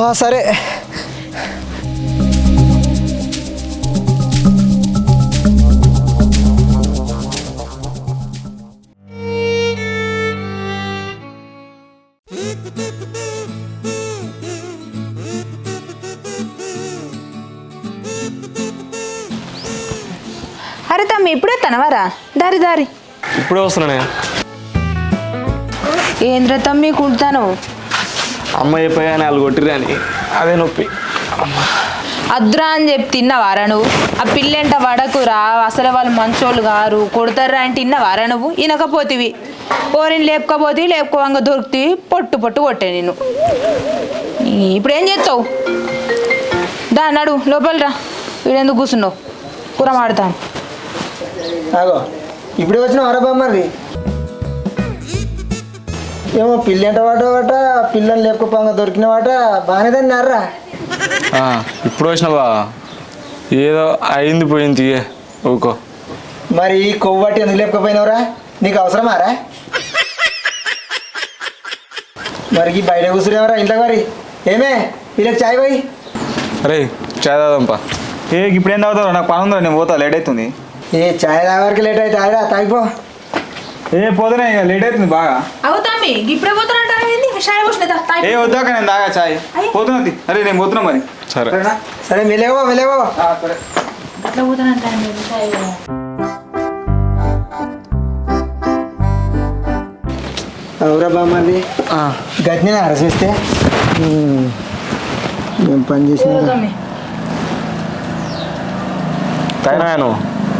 ఆ, సరే అరే తమ్మి ఇప్పుడే తనవరా దారి దారి. ఇప్పుడే వస్తున్నానే ఏంద్ర తమ్మి కుడతాను అమ్మ అయిపోయా వాళ్ళు కొట్టిరు అని. అదే నొప్పి. అద్రా అని చెప్పి తిన్నవారా నువ్వు? ఆ పిల్లెంట వడకురా అసలు వాళ్ళు మంచోళ్ళు గారు కొడతారా అని తిన్నవారా నువ్వు? ఇనకపోతివి. ఓరిని లేపుకపోతే లేపుకోవంగా దొరుకుతీ పొట్టు పొట్టు కొట్టే నేను ఇప్పుడు ఏం చేస్తావు? దా నడు లోపల రా వీడెందుకు కూర్చున్నావు? కూర మాడతాను ఆగో. ఇప్పుడే వచ్చిన అరబా మరి. ఏమో పిల్లి ఎంట వాట వాట పిల్లని లేపుకోపోగా దొరికిన వాట బాగానే తిన్నారా ఆ, ఇప్పుడు వచ్చినావా ఏదో అయింది పోయింది ఊకో మరి ఈ కొవ్వటి ఎందుకు లేపుకపోయినవరా? నీకు అవసరమారా మరి ఈ బయట కూర్చునేవరా ఇంట్లో మరి. ఏమే వీళ్ళకి చాయ్ పోయి. అరే చాయ్ తాగంపా ఏ ఇప్పుడు ఏం నాకు పని ఉందా నేను పోతా లేట్ అవుతుంది. ఏ చాయ్ తాగరికి లేట్ అయితే తాగిరా తాగిపో. ఏ పోతేనే ఇక లేట్ అవుతుంది బాగా. అవుతామి ఇప్పుడే పోతున్నట్టు ఏ వద్దాక నేను తాగా చాయ్. పోతున్నా తీ. అరే నేను పోతున్నా మరి. సరే. సరే మెలేవో మెలేవో ఆ, సరే. అవురా బామ్మది గట్టినే అరసిస్తే మేము పని చేసిన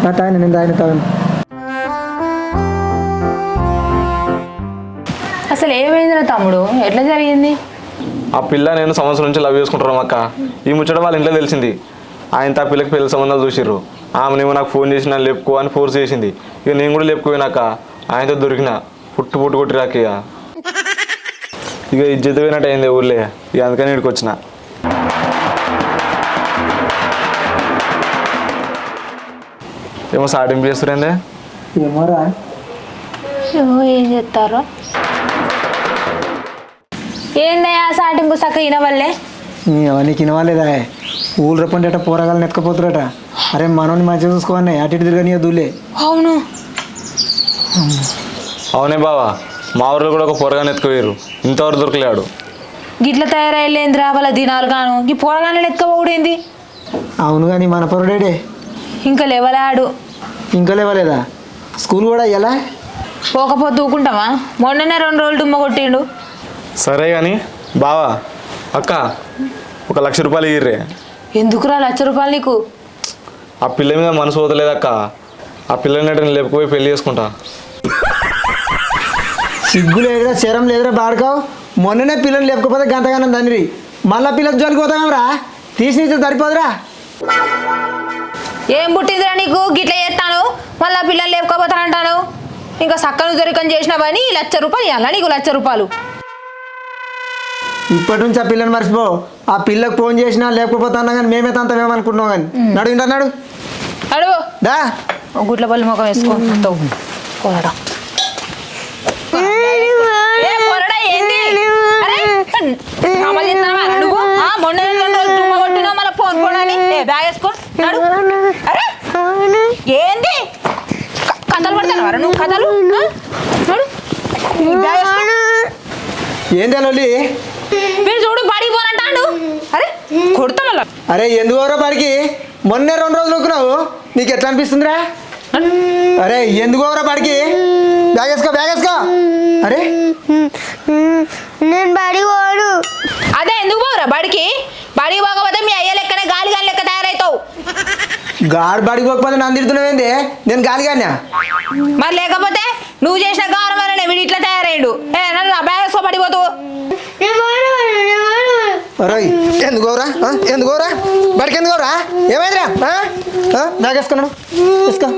నువ్వు తాగిన నేను తాగిన తాగిన అసలు ఏమైందిరా తమ్ముడు? ఎట్లా జరిగింది? ఆ పిల్ల నేను సంవత్సరం నుంచి లవ్ చేసుకుంటున్నాం అక్క. ఈ ముచ్చట వాళ్ళ ఇంట్లో తెలిసింది. ఆయన ఆ పిల్లకి పెళ్ళి సంబంధాలు చూసిర్రు. ఆమెనేమో నాకు ఫోన్ చేసి నన్ను లేపుకో అని ఫోర్స్ చేసింది. ఇక నేను కూడా లేపుకోయినాక ఆయనతో దొరికిన. పుట్టు పుట్టు కొట్టి రాక ఇక ఇక ఇజ్జత పోయినట్టు అయింది ఊర్లే. ఇక అందుకని ఇక్కడికి వచ్చిన. ఏమో సాటింపు చేస్తురేందే ఏమోరా. ఏం చెప్తారో ఏందయ్యా సాటింపు సక్క ఇనవల్లే? అవన్నీ తినవాలేదా ఊళ్ళు రప్పండి పోరగాలని ఎత్తుకపోతురట అరే మనోని మంచిగా చూసుకోవాలి అటు ఇటు తిరగని దూలే అవును. అవునే బావా మా ఊర్లో కూడా ఒక పొరగానే ఎత్తుకోయారు ఇంతవరకు దొరకలేడు. గిట్ల తయారయ్యేంద్రా వాళ్ళ దినాలు గాను ఈ పోరగానే ఎత్తుకపోవడేంది అవును కానీ మన పొరడేడే ఇంకా లేవలాడు. ఇంకా లేవలేదా? స్కూల్ కూడా ఎలా పోకపోతే ఊకుంటామా మొన్ననే రెండు రోజులు డుమ్మ కొట్టిండు. సరే కానీ బావా అక్క ఒక లక్ష రూపాయలు ఇయ్యర్రే. ఎందుకురా లక్ష రూపాయలు నీకు? ఆ పిల్ల మీద మనసు పోతలేదక్క ఆ పిల్లని నేను లేపుకుపోయి పెళ్ళి చేసుకుంటా. సిగ్గు లేదురా శరం లేదురా బాడుకావు మొన్ననే పిల్లలు లేకపోతే గంతగానం తండ్రి. మళ్ళా పిల్లకి జోలికి పోతాం తీసి సరిపోదురా. ఏం పుట్టిందిరా నీకు గిట్ల చేస్తాను మళ్ళీ పిల్లలు లేపుకోపోతానంటాను ఇంకా సక్కను దొరికని చేసినావని లక్ష రూపాయలు ఇవ్వాలా నీకు లక్ష రూపాయలు ఇప్పటి నుంచి ఆ పిల్లని మర్చిపో ఆ పిల్లకు ఫోన్ చేసినా లేకపోతాన్నా కానీ మేమే తంతమేమనుకుంటున్నాం కానీ నడు నడు అడుగు దా గుడ్ల పల్లి ముఖం? ఆ, మొన్న ఫోన్ కొనాలి. బ్యాగ్ వేసుకో. నడు. అరే, ఏంది క- కథలు పడతావా నువ్వు కథలు. ఏంది లొల్లి వీడు చూడు బడికి పోనంటాడు అరే కొడతా మళ్ళా అరే ఎందుకు ఎవరో పడికి మొన్నే రెండు రోజులు నొక్కున్నావు నీకు ఎట్లా అనిపిస్తుందిరా? అరే ఎందుకు ఎవరో పడికి బ్యాగ్ వేసుకో బ్యాగ్ వేసుకో. అరే. నేను బడి పోడు అదే ఎందుకు పోరా బడికి? బడికి పోకపోతే మీ అయ్య లెక్కనే గాలి గాలి లెక్క తయారవుతావు గాడు బడికి పోకపోతే నన్ను తిడుతున్నావేంది? నేను గాలిగానా మరి లేకపోతే నువ్వు చేసిన గౌరవం వల్లనే వీడు ఇట్లా తయారయ్యాడు. ఏ నన్ను నా బ్యాగ్ పడిపోతూ ఎందుకోరా ఎందుకోరా బడికి ఎందుకోరా ఏమైందిరా? బ్యాగ్ వేసుకున్నాను వేసుకో.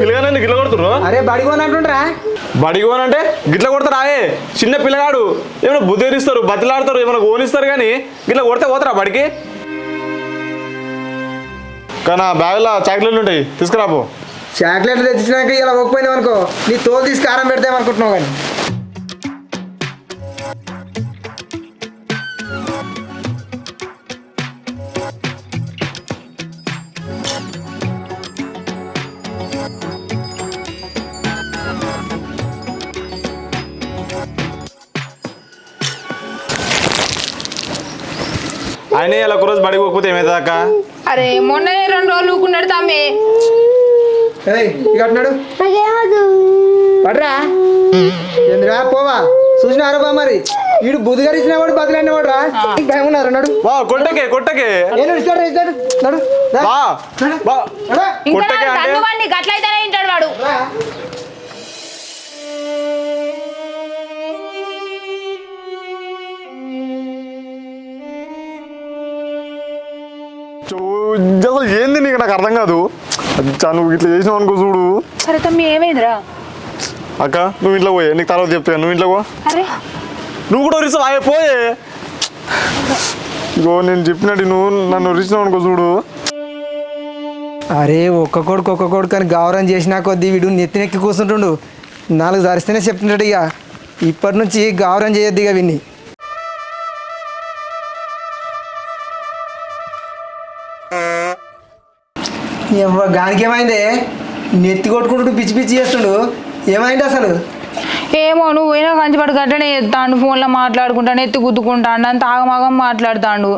పిల్లగానే గిట్ల కొడుతురు అరే బడిగోనంటుండ్రా గిట్ల కొడతారా? ఏ చిన్న పిల్లగాడు. ఏమైనా బుద్ధేరిస్తారు బతిలాడతారు ఏమైనా ఓనిస్తారు కానీ గిట్ల కొడితే పోతారా బడికి? కానీ ఆ బ్యాగ్లో చాక్లెట్లు ఉంటాయి. తీసుకురాపో. చాక్లెట్లు తెచ్చినాక ఇలా ఒకపోయినావు అనుకో నీ తోలు తీసి కారం పెడతామనుకుంటున్నావు కానీ. ఆయన ఇలా ఒక రోజు బడికి పోకపోతే ఏమవుతుంది అక్క? అరే మొన్ననే రెండు రోజులు ఊకున్నాడు తమ్మి. పడరా. ఎందురా పోవా. చూసినారా బా మరి? వీడు బుద్ధిగారు ఇచ్చిన వాడు బదులైన వాడు రా భయం ఉన్నారు నడు? బా కొట్టకే కొట్టకే. నేను ఇస్తాడు ఇస్తాడు. నడు. బా బా. కొట్టకే అంటే? గట్లయితేనే వాడు. నీకు అర్థం కాదు. నువ్వు ఇట్లా చేసినావు అనుకో చూడు. సరే తమ్మి ఏమైందిరా? అక్క నువ్వు ఇంట్లో పోయే. నీకు తర్వాత చెప్తా నువ్వు ఇంట్లో పో. అరే. నువ్వు కూడా ఆయే పోయే. ఇగో నేను చెప్పినట్టు నువ్వు నన్ను రిచినావు అనుకో చూడు. అరే ఒక్క కొడుకు ఒక్క కొడుకు అని గౌరవం చేసినా కొద్దీ వీడు నెత్తినెక్కి కూర్చుంటుండు. నాలుగు జరిస్తేనే చెప్తుంటాడు ఇక. ఇప్పటి నుంచి గౌరవం చేయొద్దు ఇక విన్ని గానికి ఏమైంది? నెత్తి కొట్టుకుంటూ పిచ్చి పిచ్చి చేస్తుండు. ఏమైంది అసలు? ఏమో నువ్వు పోయినా కంచిపడి గట్టనే ఎత్తాడు ఫోన్లో మాట్లాడుకుంటాను ఎత్తి గుద్దుకుంటాడు అంత ఆగమాగం మాట్లాడుతాడు.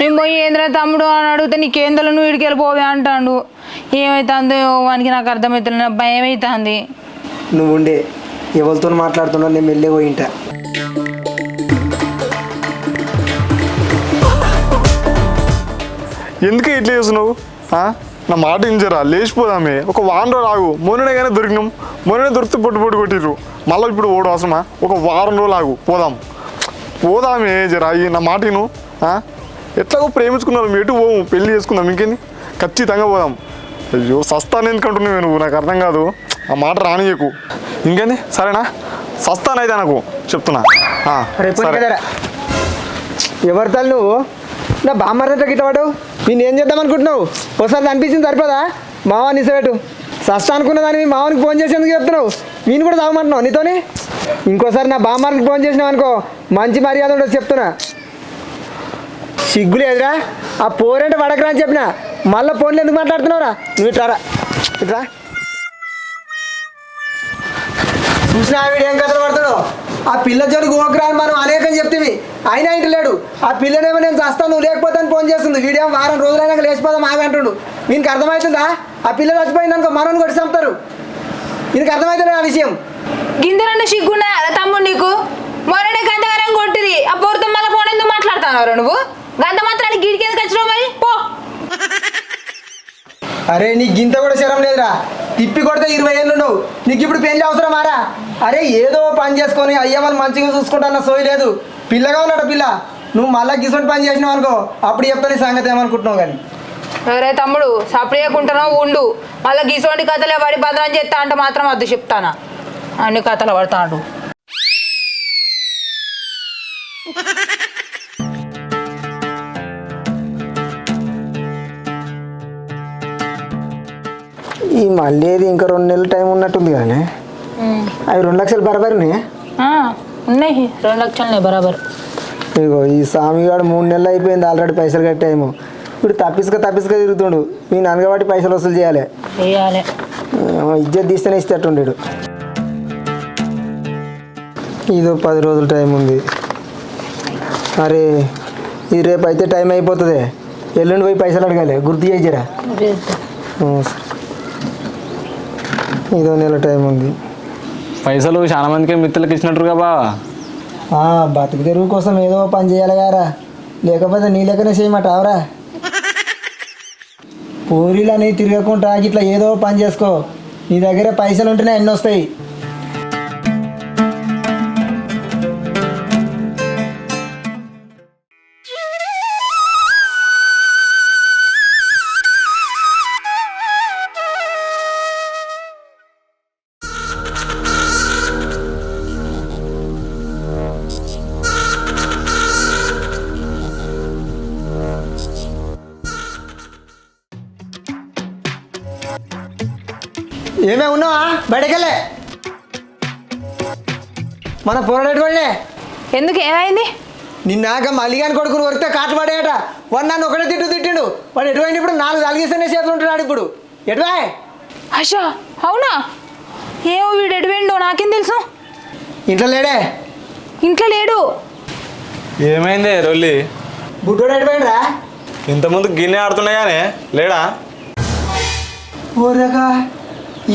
నేను పోయి ఏంద్రా తమ్ముడు? అని అడిగితే నీకేందలో నువ్వు ఇడికి వెళ్ళిపోవే అంటాడు. ఏమైతుందో వానికి నాకు అర్థమవుతుంది నాకు భయం అవుతుంది నువ్వు ఉండే ఎవరితో మాట్లాడుతున్నావు నేను మెల్లే పోయింటా ఎందుకు ఇట్లా చేస్తున్నావు? ఆ? నా మాట ఇంజరా లేచిపోదామే. ఒక వారం రోజులు ఆగు మొన్ననే దొరికినాం. మొన్ననే దొరికితే పొట్టు పొట్టు కొట్టిర్రు. మళ్ళీ ఇప్పుడు ఓడు అవసరమా? ఒక వారం రోజులు ఆగు. పోదాం. పోదామే జరా. నా మాట ఆ? ఎట్లాగో ప్రేమించుకున్నాం. ఎటు పోము? పెళ్ళి చేసుకుందాం. ఇంకేంది? ఖచ్చితంగా పోదాం. అయ్యో సస్తాను ఎందుకంటున్నావు నువ్వు? నాకు అర్థం కాదు. ఆ మాట రానియకు. ఇంకేంది? సరేనా? సస్తానైతే నాకు చెప్తున్నా. సరే. ఎవరి తల్లి నువ్వు? నా బామ్మర్దంటే గిట్టవాడు నేను ఏం చేద్దాం అనుకుంటున్నావు? ఒకసారి అనిపించింది సరిపోదా? మావా నిసబెట్టు. సస్తా అనుకున్న దాన్ని మీ మావానికి ఫోన్ చేసేందుకు చెప్తున్నావు? నేను కూడా తాగమంటున్నావు నీతోని? ఇంకోసారి నా బామ్మర్ని ఫోన్ చేసినావు అనుకో మంచి మర్యాద ఉండదు చెప్తున్నా. సిగ్గు లేదురా ఆ పోరంటే వడకరా అని చెప్పిన. మళ్ళీ ఫోన్లు ఎందుకు మాట్లాడుతున్నావురా? నువ్వు ఇట్రారా ఇట్రా. చూసినా వీడు ఏం కథలు పడుతున్నావు ఆ పిల్ల జోలికి ఓకరా మనం చెప్తివి అయినా ఇంటి లేడు. ఆ పిల్లనేమో నేను చస్తాను నువ్వు లేకపోతే అని ఫోన్ చేస్తుంది. వీడేమో వారం రోజులైనా లేచిపోదాం ఆగి అంటుండు. వీనికి అర్థమవుతుందా ఆ పిల్ల చచ్చిపోయింది అనుకో మనల్ని కొట్టి చంపుతారు. వీనికి అర్థమవుతుంది ఆ విషయం? గిందరన్న సిగ్గున్నా? తమ్ముడు నీకు? మొరనే గంతగానం కొట్టిరి. ఆ పోరుతో మళ్ళీ ఫోన్ ఎందుకు మాట్లాడుతున్నావు నువ్వు? గంత మాత్రానికి గిడికి ఎందుకు వచ్చినావు మరి? పో. అరే నీకు గింత కూడా శరం లేదురా. తిప్పి కొడితే ఇరవై ఏళ్ళు ఉండవు నీకు ఇప్పుడు పెళ్ళి అవసరమారా? అరే ఏదో పని చేసుకొని అయ్యా వాళ్ళు మంచిగా చూసుకుంటా సోయి లేదు. పిల్లగా ఉన్నాడు పిల్ల. నువ్వు మళ్ళీ గిసొంటి పని చేసినావు అనుకో అప్పుడు చెప్తా నీ సంగతి ఏమనుకుంటున్నావు కానీ. అరే తమ్ముడు సపరేకుంటున్నావు ఉండు. మళ్ళీ గీసోంటి కథలే పడి బదనం చేస్తా అంటే మాత్రం వద్దు చెప్తానా? అన్ని కథలు పడతాడు. ఈ మళ్ళీ ఇంకా రెండు నెలల టైం ఉన్నట్టుంది కానీ. అవి రెండు లక్షలు బరాబరిని ఆ, ఉన్నాయి. రెండు లక్షలనే బరాబర్. ఇగో ఈ స్వామిగాడు మూడు నెలలు అయిపోయింది ఆల్రెడీ పైసలు కట్టాము ఇప్పుడు తప్పిసుక తప్పిసుక తిరుగుతుండు. మీ నాన్నగాబట్టి పైసలు వసూలు చేయాలి. ఏమో ఇజ్జత్ తీస్తేనే ఇస్తేటుండేడు ఇదో పది రోజుల టైం ఉంది. అరే ఇది రేపు అయితే టైం అయిపోతుంది. ఎల్లుండి పోయి పైసలు అడగాలి. గుర్తు చేయించరా ఇదో నెల టైం ఉంది. పైసలు చాలా మందికి మిత్రులకు ఇచ్చినట్టుగా బావా బతుకు తెరువు కోసం ఏదో పని చేయాలి గారా. లేకపోతే నీ లెక్కనే చేయమాట అవరా పూరీలని తిరగకుండా ఇట్లా ఏదో పని చేసుకో. నీ దగ్గర పైసలు ఉంటేనే అన్నీ వస్తాయి ఏమే ఉన్నావా? బయటకెళ్ళే. మన పోరాడేటువంటి ఎందుకు ఏమైంది? నిన్నాక మల్లిగాని కొడుకుని కొరికితే కాట్లు పడేయట. వాడు నన్ను ఒకటే తిట్టు తిట్టిండు. వాడు ఎటువైంది ఇప్పుడు? నాలుగు అలిగిస్తేనే చేతులు ఉంటున్నాడు ఇప్పుడు. ఎటువై అషా అవునా? ఏమో వీడు ఎడిపోయిండో నాకేం తెలుసు? ఇంట్లో లేడే? ఇంట్లో లేడు. ఏమైంది రొల్లి? బుడ్డోడు ఎటుపోయిండ్రా ఇంతకుముందు గిన్నె ఆడుతున్నాయానే లేడా? ఓరగా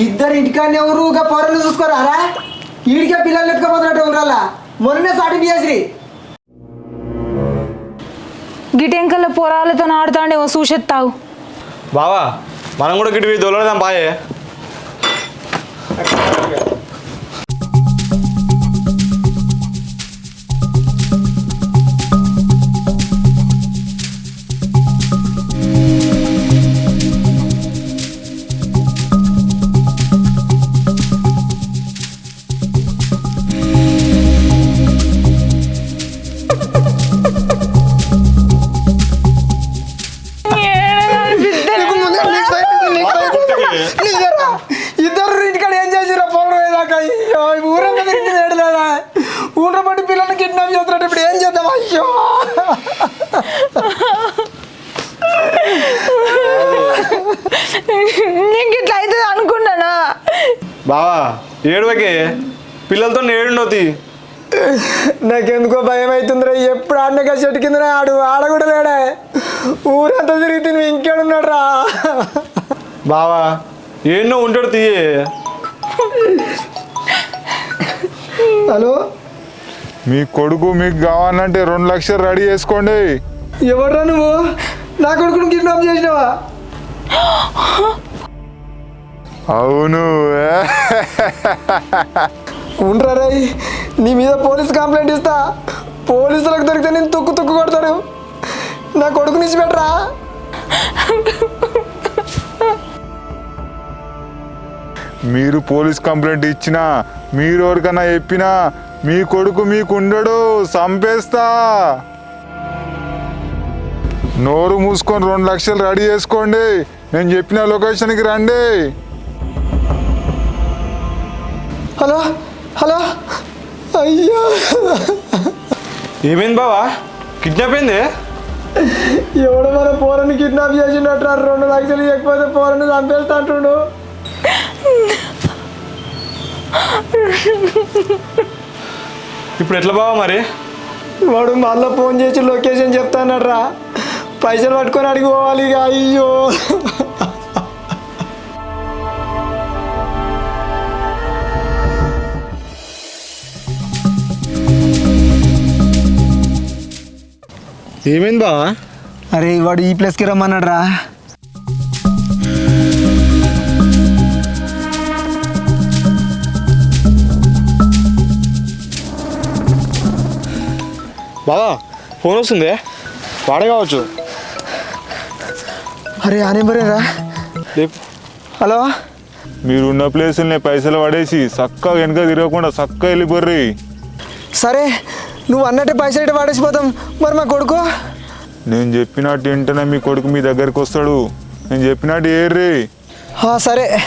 ఇద్దరు ఇంటికాన్ని ఎవరు ఊగా పొరలు చూసుకోరారా ఈడికే పిల్లలు ఎత్తుకపోతున్నట్టు ఉండరాలా మొన్ననే సాటి బిఎస్రి గిటెంకల పొరాలతో ఆడుతాండేమో చూసెత్తావు బావా మనం కూడా గిడివి దొలడదాం బాయే. పిల్లల్ని కిడ్నాప్ చేస్తున్నట్టు ఇప్పుడు ఏం చేద్దాం? అయ్యో! నీకు ఇట్లా అవుతుంది అనుకున్నానా? బావా ఏడువకే. పిల్లలతో ఏడుండవుతి నాకెందుకో భయం అవుతుందిరా. ఎప్పుడు ఆడినాక చెట్టు కిందనే ఆడు. ఆడ కూడా లేడే ఊరంతా తిరిగి నువ్వు ఇంకేడున్నాడు రా బావా ఏడునో ఉంటాడు తీయే. హలో? మీ కొడుకు మీకు కావాలంటే రెండు లక్షలు రెడీ చేసుకోండి. ఎవడ్రా నువ్వు? నా కొడుకుని కిడ్నాప్ చేసినావా? అవును. ఉండరా నీ మీద పోలీస్ కంప్లైంట్ ఇస్తా. పోలీసులకు దొరికితే నేను తుక్కు తుక్కు కొడతారు నా కొడుకుని ఇచ్చి పెట్టరా మీరు పోలీస్ కంప్లైంట్ ఇచ్చినా మీరు ఎవరికన్నా చెప్పినా మీ కొడుకు మీకు ఉండడు చంపేస్తా నోరు మూసుకొని రెండు లక్షలు రెడీ చేసుకోండి. నేను చెప్పిన లొకేషన్కి రండి. Hello hello. అయ్యో. ఏమైంది బావా? కిడ్నాప్ అయింది? ఎవడు మన పోరని కిడ్నాప్ చేసినట్టు రెండు లక్షలు ఇవ్వకపోతే పోరని చంపేస్తా అంటుండు. ఇప్పుడు ఎట్లా బావా మరి? వాడు మళ్ళీ ఫోన్ చేసి లొకేషన్ చెప్తానట్రా పైసలు పట్టుకొని అడిగి పోవాలి ఇక అయ్యో. ఏమైంది బావా? అరే వాడు ఈ ప్లేస్కి రమ్మన్నాడు రా బావా ఫోన్ వస్తుంది? వాడే కావచ్చు. అరే ఆ నెంబరే రా రేపు. హలో? మీరు ఉన్న ప్లేసుల్ని పైసలు పడేసి చక్కగా వెనక తిరగకుండా చక్కగా వెళ్ళిపోర్రి. సరే నువ్వు అన్నట్టే పైసలు ఇటు పడేసిపోతాం. మరి మా కొడుకు? నేను చెప్పినట్టు వెంటనే మీ కొడుకు మీ దగ్గరికి వస్తాడు. నేను చెప్పినట్టు ఏర్రి. ఆ, సరే.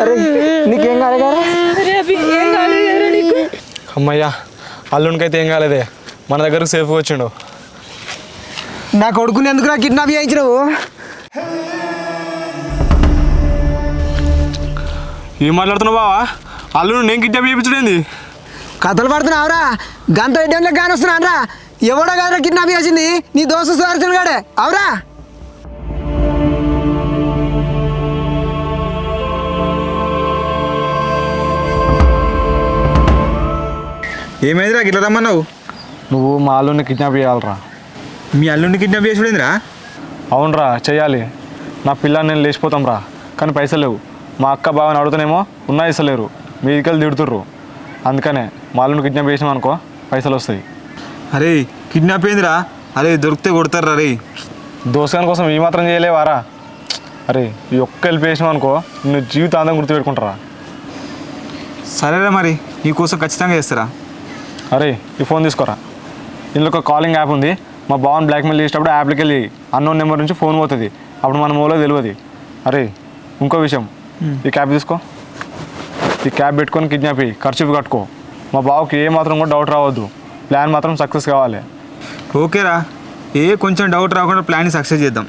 అరే నీకేం కాలేదా అమ్మయ్యా అల్లునికైతే ఏం కాలేదే? మన దగ్గరకు సేఫ్గా వచ్చిండు. నా కొడుకుని ఎందుకు నా కిడ్నాప్ చేయించినావు? ఏం మాట్లాడుతున్నావు బావా? అల్లుడు నేను కిడ్నాప్ చేయించడేంది కథలు పడుతున్నావురా. గంత ఎడ్డంలో గాని వస్తున్నానరా ఎవడో కాదురా కిడ్నాప్ చేసింది. నీ దోస్తు సుదర్శన్ గాడే. అవురా? ఏమైందిరా? గిట్ల రమ్మన్నావు? నువ్వు మా అల్లుడిని కిడ్నాప్ చేయాలరా. మీ అల్లుడిని కిడ్నాప్ చేసుడేందిరా అవునరా చేయాలి. నా పిల్లని నేను లేచిపోతాం రా కానీ పైసలు లేవు. మా అక్క బావని అడుగుతానేమో ఉన్నా ఇస్తలేరు మీదికెళ్ళి తిడుతుర్రు. అందుకనే మాలను కిడ్నాప్ చేసినాం అనుకో పైసలు వస్తాయి. అరే కిడ్నాప్ అయిందిరా అరే దొరికితే కొడతారా రే. దోసగాని కోసం ఈ మాత్రం చేయలేవారా? అరే ఈ ఒక్క వెళ్ళి వేసినాం అనుకో నిన్ను జీవితాంతం గుర్తుపెట్టుకుంటారా? సరేరా మరి నీకోసం ఖచ్చితంగా చేస్తారా? అరే ఈ ఫోన్ తీసుకోరా? ఇందులో ఒక కాలింగ్ యాప్ ఉంది. మా బావన్ బ్లాక్మెయిల్ చేసేటప్పుడు యాప్కి వెళ్ళి అన్నోన్ నెంబర్ నుంచి ఫోన్ పోతుంది. అప్పుడు మన మూలో తెలియదు అరే ఇంకో విషయం. ఈ క్యాబ్ తీసుకో. ఈ క్యాబ్ పెట్టుకొని కిడ్నాప్ ఖర్చు కట్టుకో. మా బావకి ఏ మాత్రం కూడా డౌట్ రావద్దు. ప్లాన్ మాత్రం సక్సెస్ కావాలి. ఓకేరా. ఏ కొంచెం డౌట్ రాకుండా ప్లాన్ సక్సెస్ చేద్దాం.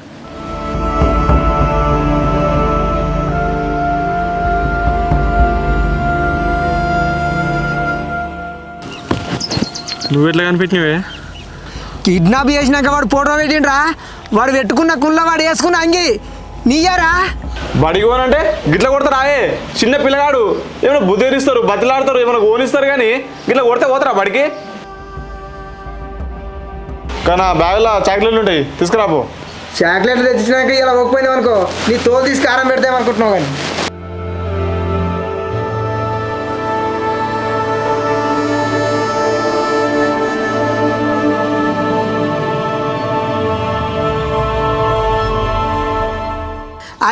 నువ్వు ఎట్లా కనిపించినవే కిడ్నాప్ చేసినాక వాడు ఫోటో పెట్టిండ్రా. వాడు పెట్టుకున్న కుళ్ళ వాడు వేసుకున్న అంగి. నీయారా? బడికి పోనంటే గిట్ల కొడతారా? ఏ చిన్న పిల్లగాడు ఏమైనా బుద్ధిరిస్తారు బతిలాడతారు ఏమైనా ఓనిస్తారు కానీ గిట్ల కొడితే పోతారా బడికి? కానీ ఆ బ్యాగ్లో చాక్లెట్లు ఉంటాయి తీసుకురాపో చాక్లెట్లు తెచ్చినాక ఇలా ఒకపోయినావు అనుకో నీ తోలు తీసి కారం పెడతామనుకుంటున్నావు కానీ.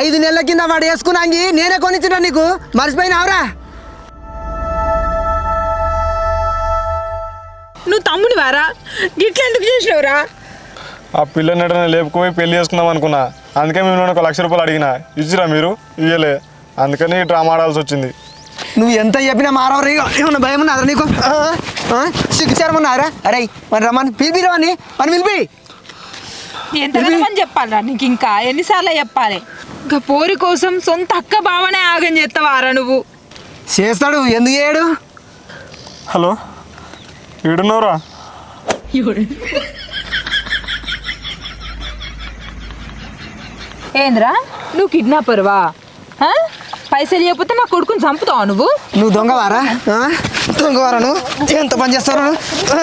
ఐదు నెలల కింద వాడు వేసుకున్నాంగి నేనే కొనిచ్చిన నీకు? మర్చిపోయినావురా? నువ్వు తమ్ముని వారా? గిట్ల ఎందుకు చేసినవురా? ఆ పిల్లని ఎడన లేపుకుపోయి పెళ్ళి చేసుకుందాం అనుకున్నా. అందుకే మేము ఒక లక్ష రూపాయలు అడిగిన. ఇచ్చిరా మీరు? ఇయ్యలే. అందుకని డ్రామా ఆడాల్సి వచ్చింది. నువ్వు ఎంత చెప్పినా మారవరు ఏమన్నా భయం ఉన్నదా నీకు? సిగ్గుచారమన్నారా అరే మరి రమ్మని. పిలిపి రమ్మని. మరి పిలిపి. ఎంతగానో చెప్పాలరా నీకు ఇంకా? ఎన్నిసార్లు చెప్పాలి? ఇంకా పోరి కోసం సొంత అక్క బావనే ఆగం చేస్తావారా నువ్వు చేస్తాడు ఎందుకు చేయడు హలో ఈడున్నారా ఏంద్రా నువ్వు కిడ్నాపర్వా? పైసలు చెప్పితే నా కొడుకుని చంపుతావా నువ్వు నువ్వు దొంగవారా? దొంగవారా నువ్వు ఎంత పని చేస్తావు నువ్వు? ఆ?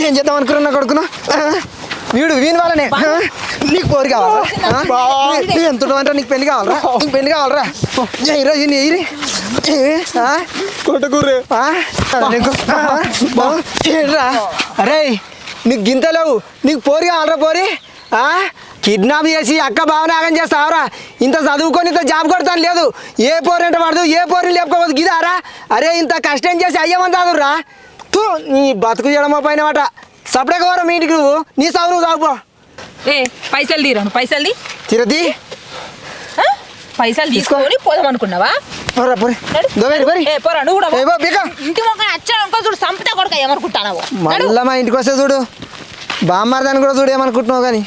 ఏం చేద్దాం అనుకున్నా కొడుకును? వీడు వీని వాళ్ళనే? నీకు పోరు కావాలా ఎంత అంటే నీకు పెళ్ళి కావాలరా? నీకు పెళ్ళి కావాలరా? ఎయిరా ఈయన ఎయిరి కొట్టకూరే అరే నీకు గింత లేవు. నీకు పోరి కావాలరా పోరి? ఆ? కిడ్నాప్ చేసి అక్క భావనాగం చేస్తావరా? ఇంత చదువుకొని ఇంత జాబ్ కొడతాను లేదు. ఏ పోరు అంటే పడదు ఏ పోరు లేపుకోవద్దు గిదారా? అరే ఇంత కష్టం చేసి అయ్యమని చదువురా తూ నీ బతుకు చేయడమో పైన మాట సపడే కోరా మీ ఇంటికి నువ్వు? నీ సాగు నువ్వు సాగుపో ఏ పైసలు తీరాను పైసలు తిరది? పైసలు తీసుకొని పోదాం అనుకున్నావా? పోరా పోరి. పోరి ఏ పోరా నువ్వు కూడా పో. ఏ బా, బీకా. ఇంటి మొక్క వచ్చా అనుకో చూడు సంపితే కొడుక ఏమనుకుంటానావు. మళ్ళా మా ఇంటికి వస్తే చూడు. బామ్మారదాన్ని కూడా చూడు ఏమనుకుంటున్నావు కానీ.